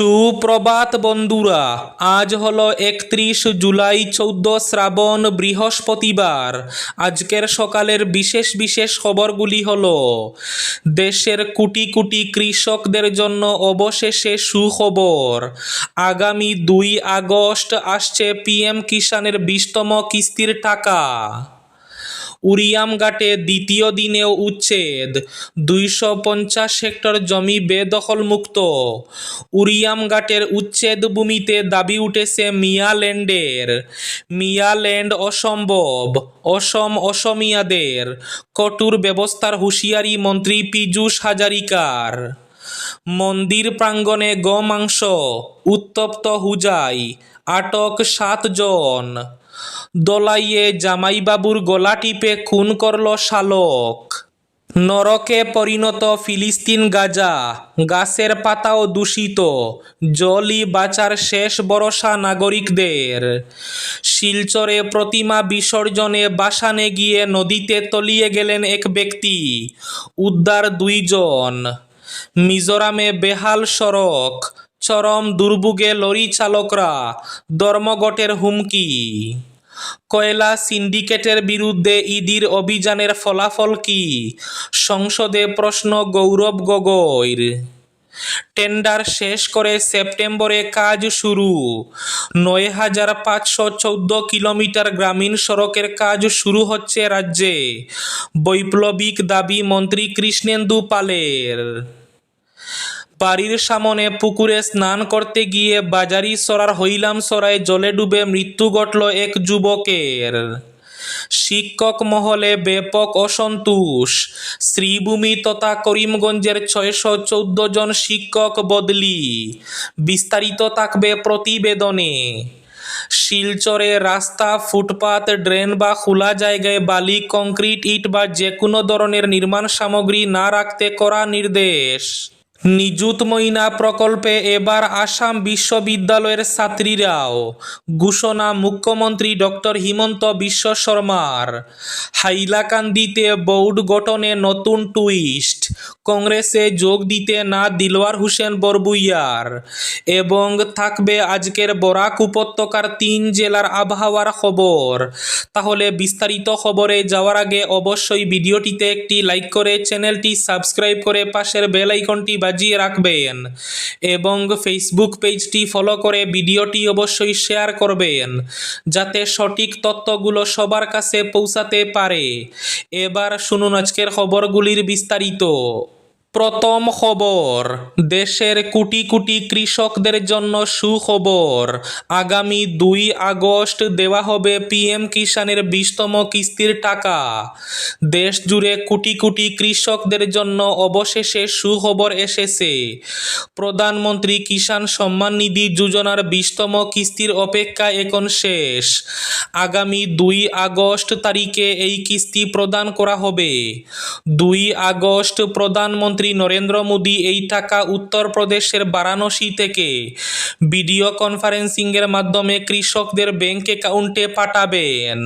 সুপ্রভাত বন্ধুরা, আজ হলো একত্রিশ জুলাই চৌদ্দ শ্রাবণ বৃহস্পতিবার। আজকের সকালের বিশেষ বিশেষ খবরগুলি হল, দেশের কোটি কোটি কৃষকদের জন্য অবশেষে সুখবর। আগামী দুই আগস্ট আসছে পিএম কিষানের বিশতম কিস্তির টাকা। উরিয়ামঘাটে দ্বিতীয় দিনেও উচ্ছেদ। দুইশো পঞ্চাশ হেক্টর জমি বেদখলমুক্ত। উরিয়ামঘাটের উচ্ছেদ ভূমিতে দাবি উঠেছে মিয়াল্যান্ডের মিয়াল্যান্ড অসম্ভব, অসম অসমিয়াদের। কঠোর ব্যবস্থার হুঁশিয়ারি মন্ত্রী পীযূষ হাজারিকার। মন্দির প্রাঙ্গণে গোমাংস, উত্তপ্ত হুজাই, আটক সাতজন দোলাইয়ে জামাইবাবুর গলা টিপে খুন করল শালক। নরকে পরিণত ফিলিস্তিন গাজা, গাছের পাতাও দূষিত, জলই বাঁচার শেষ ভরসা নাগরিকদের। শিলচরে প্রতিমা বিসর্জনে বাসানে গিয়ে নদীতে তলিয়ে গেলেন এক ব্যক্তি, উদ্ধার দুইজন। মিজোরামে বেহাল সড়ক, চরম দুর্ভোগে লরি চালকরা, ধর্মঘটের হুমকি। কয়লা সিন্ডিকেটের বিরুদ্ধে ইডির অভিযানের ফলাফল কি? সংসদে প্রশ্ন গৌরব গগৈর। টেন্ডার শেষ করে সেপ্টেম্বরে কাজ শুরু। নয় হাজার পাঁচশো চৌদ্দ কিলোমিটার গ্রামীণ সড়কের কাজ শুরু হচ্ছে রাজ্যে। বৈপ্লবিক দাবি মন্ত্রী কৃষ্ণেন্দু পালের। বাড়ির সামনে পুকুরে স্নান করতে গিয়ে বাজারি সরার হইলাম সরায় জলে ডুবে মৃত্যু ঘটল এক যুবকের। শিক্ষক মহলে ব্যাপক অসন্তোষ। শ্রীভূমি তথা করিমগঞ্জের ছয়শো চৌদ্দ জন শিক্ষক বদলি। বিস্তারিত থাকবে প্রতিবেদনে। শিলচরে রাস্তা, ফুটপাত, ড্রেন বা খোলা জায়গায় বালি, কংক্রিট, ইট বা যে কোনো ধরনের নির্মাণ সামগ্রী না রাখতে করা নির্দেশ। নিযুত ময়না প্রকল্পে এবার আসাম বিশ্ববিদ্যালয়ের ছাত্রীরাও। ঘোষণা মুখ্যমন্ত্রী ডক্টর হিমন্ত বিশ্ব শর্মার। হাইলাকান্দিতে বোর্ড গঠনে নতুন টুইস্ট। কংগ্রেসে যোগ দিতে না দিলওয়ার হোসেন বরবুইয়ার। এবং থাকবে আজকের বরাক উপত্যকার তিন জেলার আবহাওয়ার খবর। তাহলে বিস্তারিত খবরে যাওয়ার আগে অবশ্যই ভিডিওটিতে একটি লাইক করে চ্যানেলটি সাবস্ক্রাইব করে পাশের বেল আইকনটি বাজিয়ে রাখবেন এবং ফেসবুক পেজটি ফলো করে ভিডিওটি অবশ্যই শেয়ার করবেন, যাতে সঠিক তথ্যগুলো সবার কাছে পৌঁছাতে পারে। এবার শুনুন আজকের খবরগুলির বিস্তারিত। প্রথম খবর, দেশের কোটি কোটি কৃষকদের জন্য সুখবর। আগামী দুই আগস্ট দেওয়া হবে পিএম কিষানের বিশতম কিস্তির টাকা। দেশ জুড়ে কোটি কোটি কৃষকদের জন্য অবশেষে সুখবর এসেছে। প্রধানমন্ত্রী কিষাণ সম্মান নিধি যোজনার বিশতম কিস্তির অপেক্ষা এখন শেষ। আগামী দুই আগস্ট তারিখে এই কিস্তি প্রদান করা হবে। দুই আগস্ট প্রধানমন্ত্রী নরেন্দ্র মোদী এই টাকা উত্তরপ্রদেশের বারাণসী থেকে ভিডিও কনফারেন্সিংয়ের মাধ্যমে কৃষকদের ব্যাঙ্ক অ্যাকাউন্টে পাঠাবেন।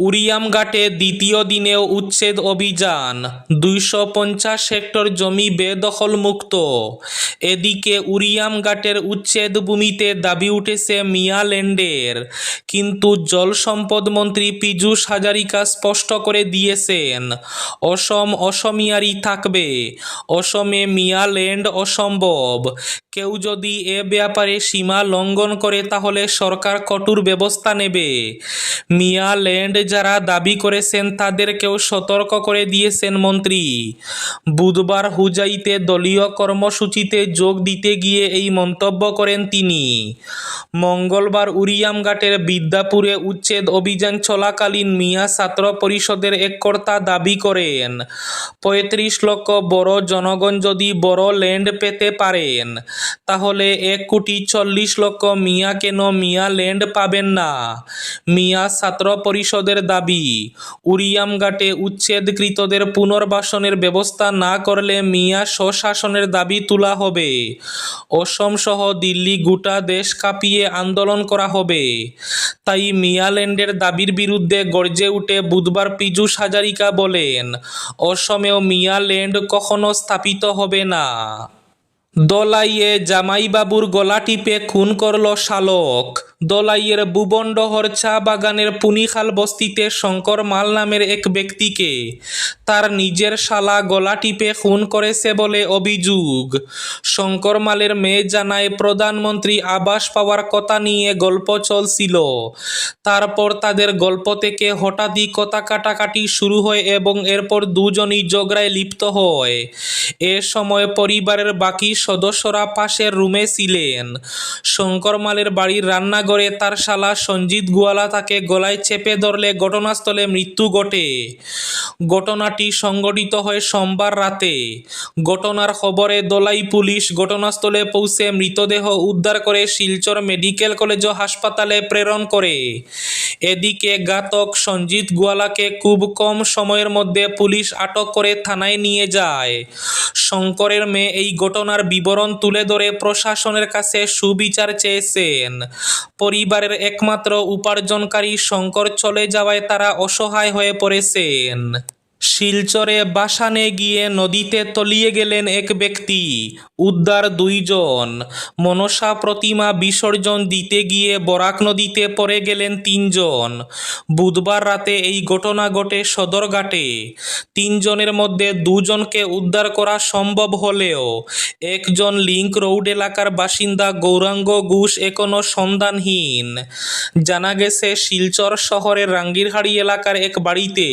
উরিয়ামঘাটে দ্বিতীয় দিনেও উচ্ছেদ অভিযান। দুইশো পঞ্চাশ হেক্টর জমি বেদখলমুক্ত। এদিকে উরিয়ামঘাটের উচ্ছেদ ভূমিতে দাবি উঠেছে মিয়াল্যান্ডের কিন্তু জল সম্পদ মন্ত্রী পীযূষ হাজারিকা স্পষ্ট করে দিয়েছেন, অসম অসমিয়ারই থাকবে। অসমে মিয়াল্যান্ড অসম্ভব। কেউ যদি এ ব্যাপারে সীমা লঙ্ঘন করে তাহলে সরকার কঠোর ব্যবস্থা নেবে। মিয়াল্যান্ড যারা দাবি করেছেন তাদেরকেও সতর্ক করে দিয়েছেন মন্ত্রী। বুধবার হুজাইতে দলীয় কর্মসূচিতে যোগ দিতে গিয়ে এই মন্তব্য করেন তিনি। মঙ্গলবার উরিয়ামঘাটের বিদ্যাপুরে উচ্ছেদ অভিযান চলাকালীন মিয়া ছাত্র পরিষদের এক কর্তা দাবি করেন, পঁয়ত্রিশ লক্ষ বড় জনগণ যদি বড় ল্যান্ড পেতে পারেন, তাহলে এক কোটি চল্লিশ লক্ষ মিয়া কেন মিয়া ল্যান্ড পাবেন না? মিয়া ছাত্র পরিষদের দাবি, উরিয়াম উরিয়ামঘাটে উচ্ছেদকৃতদের পুনর্বাসনের ব্যবস্থা না করলে মিয়া স্বশাসনের দাবি তোলা হবে। অসম সহ দিল্লি গোটা দেশ কাঁপিয়ে আন্দোলন করা হবে। তাই মিয়াল্যান্ডের দাবির বিরুদ্ধে গর্জে উঠে বুধবার পীযূষ হাজারিকা বলেন, অসমেও মিয়াল্যান্ড কখনো স্থাপিত হবে না। দলাইয়ে জামাইবাবুর গলা টিপে খুন করল শালক। দলাইয়ের ভুবনডহর চা বাগানের পুনিখাল বস্তিতে শঙ্কর মাল নামের এক ব্যক্তিকে। তার নিজের শালা গলা টিপে খুন করেছে বলে অভিযোগ। শঙ্কর মালের মেয়ে জানায়, প্রধানমন্ত্রী আবাস পাওয়ার কথা নিয়ে গল্প চলছিল। তারপর তাদের গল্প থেকে হঠাৎই কথা কাটাকাটি শুরু হয় এবং এরপর দুজনই ঝগড়ায় লিপ্ত হয়। এ সময় পরিবারের বাকি সদস্যরা পাশের রুমে ছিলেন। শঙ্কর মালের বাড়ির রান্নাঘরে তার শালা সঞ্জিত গোয়ালা তাকে গলায় চেপে ধরলে ঘটনাস্থলে মৃত্যু ঘটে। ঘটনাটি সংঘটিত হয় সোমবার রাতে। ঘটনার খবরে দলাই পুলিশ ঘটনাস্থলে পৌঁছে মৃতদেহ উদ্ধার করে শিলচর মেডিকেল কলেজ ও হাসপাতালে প্রেরণ করে। এদিকে ঘাতক সঞ্জিত গোয়ালাকে খুব কম সময়ের মধ্যে পুলিশ আটক করে থানায় নিয়ে যায়। শঙ্করের মেয়ে এই ঘটনার বিবরণ তুলে ধরে প্রশাসনের কাছে সুবিচার চেয়েছেন। পরিবারের একমাত্র উপার্জনকারী শঙ্কর চলে যাওয়ায় তারা অসহায় হয়ে পড়েছেন। শিলচরে বাসানে গিয়ে নদীতে তলিয়ে গেলেন এক ব্যক্তি, উদ্ধার দুইজন। মনসা প্রতিমা বিসর্জন দিতে গিয়ে বরাক নদীতে পড়ে গেলেন তিনজন। বুধবার রাতে এই ঘটনা ঘটে সদরঘাটে। তিনজনের মধ্যে দুজনকে উদ্ধার করা সম্ভব হলেও, একজন লিংক রোড এলাকার বাসিন্দা গৌরাঙ্গ ঘোষ এখনও সন্ধানহীন। জানা গেছে, শিলচর শহরের রাঙ্গিরহাড়ি এলাকার এক বাড়িতে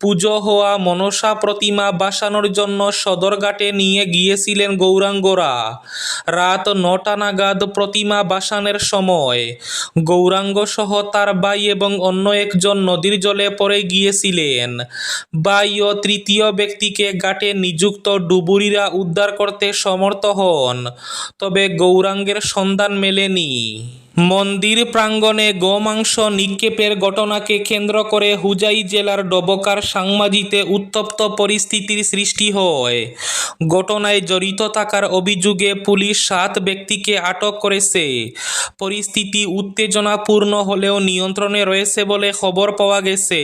পুজো হওয়া মনসা প্রতিমা বাসানোর জন্য সদরঘাটে নিয়ে গিয়েছিলেন গৌরাঙ্গরা। রাত নটা নাগাদ প্রতিমা বাসানের সময়। গৌরাঙ্গ সহ তার বাই এবং অন্য একজন নদীর জলে পড়ে গিয়েছিলেন। ভাই ও তৃতীয় ব্যক্তিকে ঘাটে নিযুক্ত ডুবুরিরা উদ্ধার করতে সমর্থ হন, তবে গৌরাঙ্গের সন্ধান মেলেনি। মন্দির প্রাঙ্গণে গোমাংস নিক্ষেপের ঘটনাকে কেন্দ্র করে হুজাই জেলার ডবকার সাংমাজিতে উত্তপ্ত পরিস্থিতির সৃষ্টি হয়। ঘটনায় জড়িত থাকার অভিযোগে পুলিশ সাত ব্যক্তিকে আটক করেছে। পরিস্থিতি উত্তেজনাপূর্ণ হলেও নিয়ন্ত্রণে রয়েছে বলে খবর পাওয়া গেছে।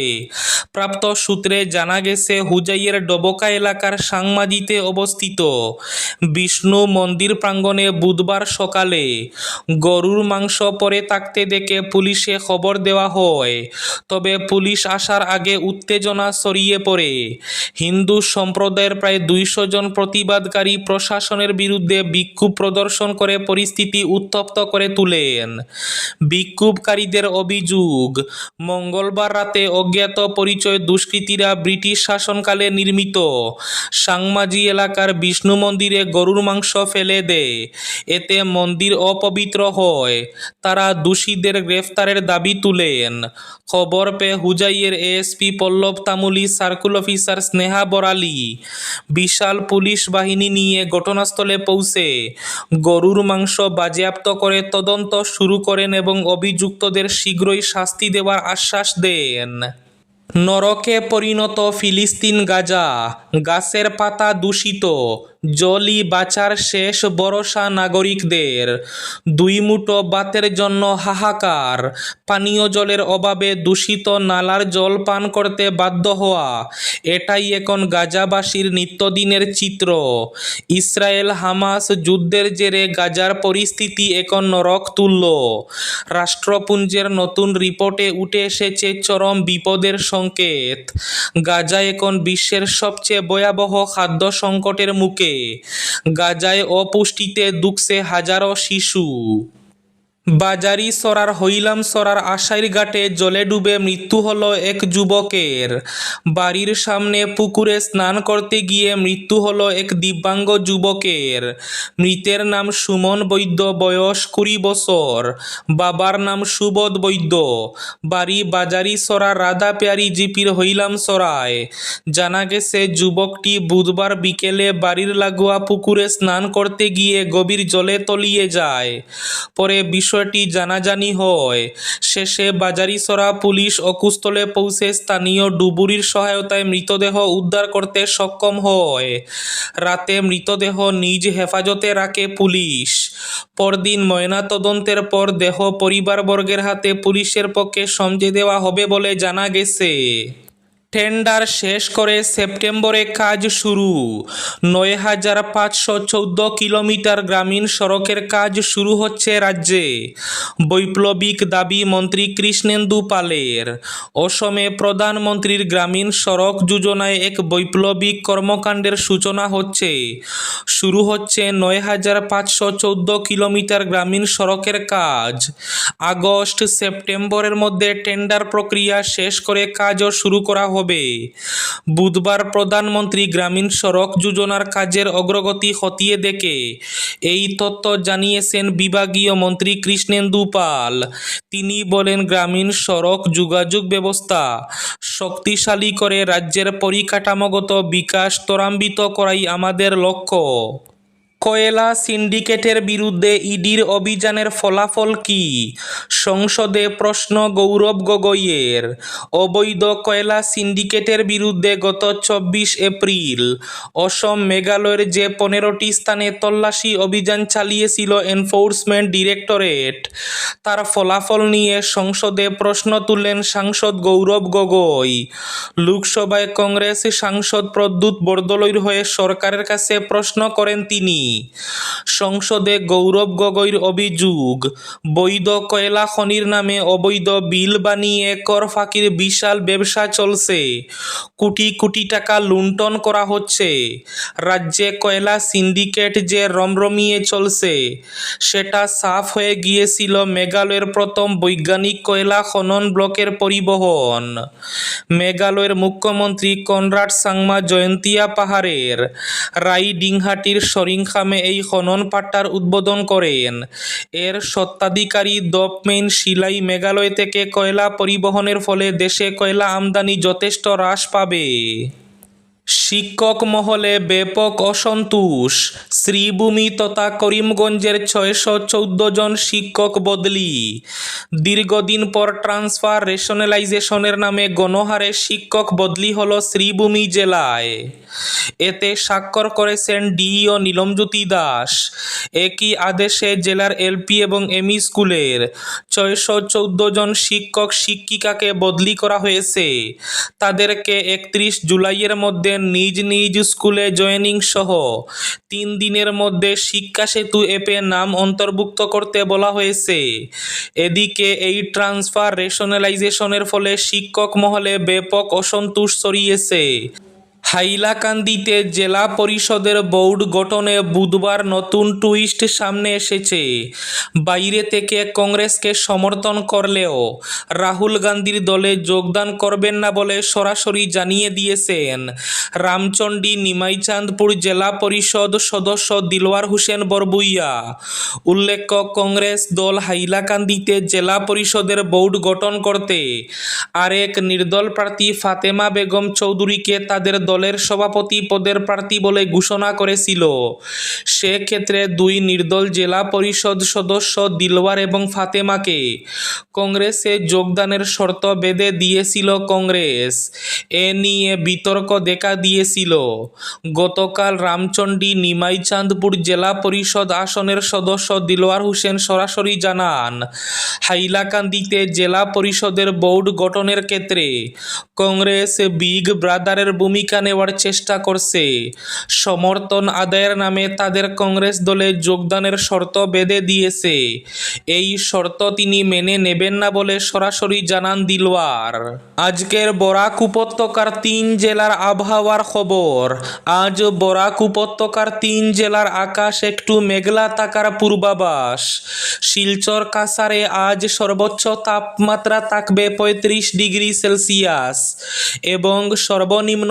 প্রাপ্ত সূত্রে জানা গেছে, হুজাইয়ের ডবকা এলাকার সাংমাজিতে অবস্থিত বিষ্ণু মন্দির প্রাঙ্গণে বুধবার সকালে গরুর মাংস পরে থাকতে দেখে পুলিশে খবর দেওয়া হয়। তবে পুলিশ আসার আগে উত্তেজনা ছড়িয়ে পড়ে। হিন্দু সম্প্রদায়ের প্রায় দুইশো জন প্রতিবাদকারী প্রশাসনের বিরুদ্ধে বিক্ষোভ প্রদর্শন করে পরিস্থিতি উত্তপ্ত করে তুলেন। বিক্ষোভকারীদের অভিযোগ, মঙ্গলবার রাতে অজ্ঞাত পরিচয় দুষ্কৃতীরা ব্রিটিশ শাসনকালে নির্মিত সাংমাজি এলাকার বিষ্ণু মন্দিরে গরুর মাংস ফেলে দেয়। এতে মন্দির অপবিত্র হয়। তারা দোষীদের গ্রেফতারের দাবি তুলেন। খবর পেয়ে হুজাইয়ের ASP Pallab Tamuli, circle officer Sneha Borali বিশাল পুলিশ বাহিনী নিয়ে ঘটনাস্থলে পৌঁছে গরুর মাংস বাজেয়াপ্ত করে তদন্ত শুরু করেন এবং অভিযুক্তদের শীঘ্রই শাস্তি দেওয়ার আশ্বাস দেন। নরকে পরিণত ফিলিস্তিন গাজা, গাছের পাতা দূষিত জলই বাঁচার শেষ ভরসা নাগরিকদের। দুই মুঠো বাতের জন্য হাহাকার। পানীয় জলের অভাবে দূষিত নালার জল পান করতে বাধ্য হওয়া। এটাই এখন গাজাবাসীর নিত্যদিনের চিত্র। ইসরায়েল হামাস যুদ্ধের জেরে গাজার পরিস্থিতি এখন নরক তুল্য রাষ্ট্রপুঞ্জের নতুন রিপোর্টে উঠে এসেছে চরম বিপদের সংকেত। গাজা এখন বিশ্বের সবচেয়ে ভয়াবহ খাদ্য সংকটের মুখে। গাজায় অপুষ্টিতে দুঃখছে হাজারো শিশু। বাজারি সরার হইলাম সরার আশাইর ঘাটে, জলে ডুবে মৃত্যু হলো এক যুবকের। বাড়ির সামনে পুকুরে স্নান করতে গিয়ে মৃত্যু হলো এক দিব্যাঙ্গ যুবকের। মৃতের নাম সুমন বৈদ্য, বয়স কুড়ি বছর। বাবার নাম সুবোধ বৈদ্য। বাড়ি বাজারি সরা রাধা পেয়ারি জিপির হইলাম সরায়। জানা গেছে যুবকটি বুধবার বিকেলে বাড়ির লাগোয়া পুকুরে স্নান করতে গিয়ে গভীর জলে তলিয়ে যায়। পরে বিষয়টি জানাজানি হয়। শেষে বাজারিসরা পুলিশ অকুস্থলে পৌঁছে স্থানীয় ডুবুরির সহায়তায় মৃতদেহ উদ্ধার করতে সক্ষম হয়। রাতে মৃতদেহ নিজ হেফাজতে রাখে পুলিশ। পরদিন ময়নাতদন্তের পর দেহ পরিবারবর্গের হাতে পুলিশের পক্ষে সমঝে দেওয়া হবে বলে জানা গেছে। টেন্ডার শেষ করে সেপ্টেম্বরে কাজ শুরু। নয় হাজার পাঁচশো চৌদ্দ কিলোমিটার গ্রামীণ সড়কের কাজ শুরু হচ্ছে রাজ্যে। বৈপ্লবিক দাবি মন্ত্রী কৃষ্ণেন্দু পালের। অসমে প্রধানমন্ত্রীর গ্রামীণ সড়ক যোজনায় এক বৈপ্লবিক কর্মকাণ্ডের সূচনা হচ্ছে। শুরু হচ্ছে নয় হাজার পাঁচশো চৌদ্দ কিলোমিটার গ্রামীণ সড়কের কাজ। আগস্ট সেপ্টেম্বরের মধ্যে টেন্ডার প্রক্রিয়া শেষ করে কাজও শুরু করা হবে। বুধবার প্রধানমন্ত্রী গ্রামীণ সড়ক যোজনার কাজের অগ্রগতি খতিয়ে দেখে। এই তথ্য জানিয়েছেন বিভাগীয় মন্ত্রী কৃষ্ণেন্দু পাল। তিনি বলেন, গ্রামীণ সড়ক যোগাযোগ ব্যবস্থা শক্তিশালী করে রাজ্যের পরিকাঠামোগত বিকাশ ত্বরান্বিত করাই আমাদের লক্ষ্য। কয়লা সিন্ডিকেটের বিরুদ্ধে ইডির অভিযানের ফলাফল কি? সংসদে প্রশ্ন গৌরব গগৈয়ের। অবৈধ কয়লা সিন্ডিকেটের বিরুদ্ধে গত চব্বিশ এপ্রিল অসম মেঘালয়ের যে পনেরোটি স্থানে তল্লাশি অভিযান চালিয়েছিল এনফোর্সমেন্ট ডিরেক্টরেট, তার ফলাফল নিয়ে সংসদে প্রশ্ন তুললেন সাংসদ গৌরব গগৈ। লোকসভায় কংগ্রেস সাংসদ প্রদ্যুৎ বরদলৈর হয়ে সরকারের কাছে প্রশ্ন করেন তিনি। সংসদে গৌরব গগৈর অভিযোগ, বৈধ কয়লা খনির নামে অবৈধ বিল বানিয়ে কর ফাঁকির বিশাল ব্যবসা চলছে। কোটি কোটি টাকা লুণ্ঠন করা হচ্ছে। রাজ্যে কয়লা সিন্ডিকেট যে রমরমিয়ে চলছে, সেটা সাফ হয়ে গিয়েছিল মেঘালয়ের প্রথম বৈজ্ঞানিক কয়লা খনন ব্লকের পরিবহন মেঘালয়ের মুখ্যমন্ত্রী কনরাড সাংমা জয়ন্তিয়া পাহাড়ের রাইডিংহাটির সরিংখামে এই খনন পাট্টার উদ্বোধন করেন। এর স্বত্বাধিকারী দপমেন শিলাই মেঘালয় থেকে কয়লা পরিবহনের ফলে দেশে কয়লা আমদানি যথেষ্ট হ্রাস পাবে। শিক্ষক মহলে ব্যাপক অসন্তোষ। শ্রীভূমি তথা করিমগঞ্জের ছয়শো চৌদ্দ জন শিক্ষক বদলি। দীর্ঘদিন পর ট্রান্সফার রেশনালাইজেশনের নামে গণহারে শিক্ষক বদলি হল শ্রীভূমি জেলায়। এতে স্বাক্ষর করেছেন ডিইও নীলমজ্যোতি দাস। একই আদেশে জেলার এলপি এবং এমই স্কুলের ছয়শো চৌদ্দ জন শিক্ষক শিক্ষিকাকে বদলি করা হয়েছে। তাদেরকে একত্রিশ জুলাইয়ের মধ্যে নিজ নিজ স্কুলে জয়েনিং সহ তিন দিনের মধ্যে শিক্ষা সেতু অ্যাপে নাম অন্তর্ভুক্ত করতে বলা হয়েছে। এদিকে এই ট্রান্সফার রেশনালাইজেশনের ফলে শিক্ষক মহলে ব্যাপক অসন্তোষ ছড়িয়েছে। হাইলাকান্দিতে জেলা পরিষদের বোর্ড গঠনে বুধবার নতুন টুইস্ট সামনে এসেছে। বাইরে থেকে কংগ্রেসকে সমর্থন করলেও রাহুল গান্ধীর দলে যোগদান করবেন না বলে সরাসরি জানিয়ে দিয়েছেন। রামচন্ডী, নিমাইচাঁদপুর জেলা পরিষদ সদস্য দিলওয়ার হোসেন বরবুইয়া। উল্লেখ্য, কংগ্রেস দল হাইলাকান্দিতে জেলা পরিষদের বোর্ড গঠন করতে আরেক নির্দল প্রার্থী ফাতেমা বেগম চৌধুরীকে তাদের দলের সভাপতি পদের প্রার্থী বলে ঘোষণা করেছিল। সেক্ষেত্রে দুই নির্দল জেলা পরিষদ সদস্য দিলওয়ার এবং ফাতেমাকে কংগ্রেসে যোগদানের শর্ত বেঁধে দিয়েছিল কংগ্রেস। এ নিয়ে বিতর্ক দেখা দিয়েছিল। গতকাল রামচন্ডী নিমাইচাঁদপুর জেলা পরিষদ আসনের সদস্য দিলওয়ার হোসেন সরাসরি জানান, হাইলাকান্দিতে জেলা পরিষদের বোর্ড গঠনের ক্ষেত্রে কংগ্রেস বিগ ব্রাদারের ভূমিকা নেওয়ার চেষ্টা করছে। সমর্থন আদায়ের নামে তাদের কংগ্রেস দলে যোগদানের শর্ত বেঁধে দিয়েছে। এই শর্ত তিনি মেনে নেবেন না বলে সরাসরি জানান দিলওয়ার। আজকের বরাক উপত্যকার তিন জেলার আবহাওয়ার খবর। আজ বরাক উপত্যকার তিন জেলার আকাশ একটু মেঘলা থাকার পূর্বাভাস। শিলচর কাসারে আজ সর্বোচ্চ তাপমাত্রা থাকবে পঁয়ত্রিশ ডিগ্রি সেলসিয়াস এবং সর্বনিম্ন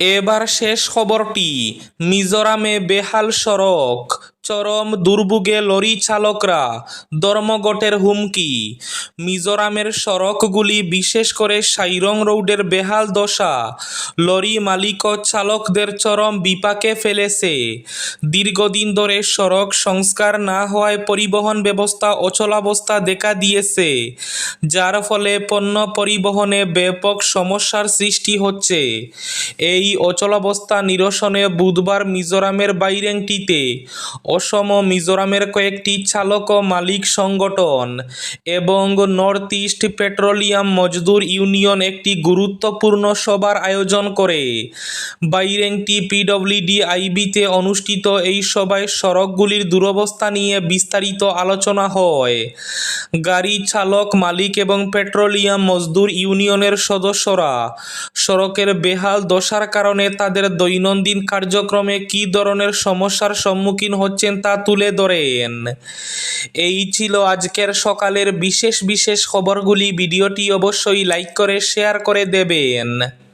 এবার শেষ খবরটি মিজোরামে বেহাল সড়ক। চরম দুর্ভোগে লরি চালকরা, ধর্মঘটের হুমকি। মিজোরামের সড়কগুলি বিশেষ করে সাইরং রোডের বেহাল দশা, লরি মালিক ও চালকদের চরম বিপাকে ফেলেছে। দীর্ঘদিন ধরে সড়ক সংস্কার না হওয়ায় পরিবহন ব্যবস্থা অচলাবস্থা দেখা দিয়েছে, যার ফলে পণ্য পরিবহনে ব্যাপক সমস্যার সৃষ্টি হচ্ছে। এই অচলাবস্থা নিরসনে বুধবার মিজোরামের বাইরেংটিতে অসম মিজোরামের কয়েকটি চালক ও মালিক সংগঠন এবং north east petroleum Mazdoor union একটি গুরুত্বপূর্ণ সভার আয়োজন করে। বাইরেংটি পিডব্লিউডি আইবিতে অনুষ্ঠিত এই সভায় সড়কগুলির দুরবস্থা নিয়ে বিস্তারিত আলোচনা হয়। গাড়ি চালক, মালিক এবং পেট্রোলিয়াম মজদুর ইউনিয়নের সদস্যরা সড়কের বেহাল দশার কারণে তাদের দৈনন্দিন কার্যক্রমে কী ধরনের সমস্যার সম্মুখীন হচ্ছেন তা তুলে ধরেন। এই ছিল আজকের সকালের বিশেষ বিশেষ খবরগুলি। ভিডিওটি অবশ্যই লাইক করে শেয়ার করে দেবেন।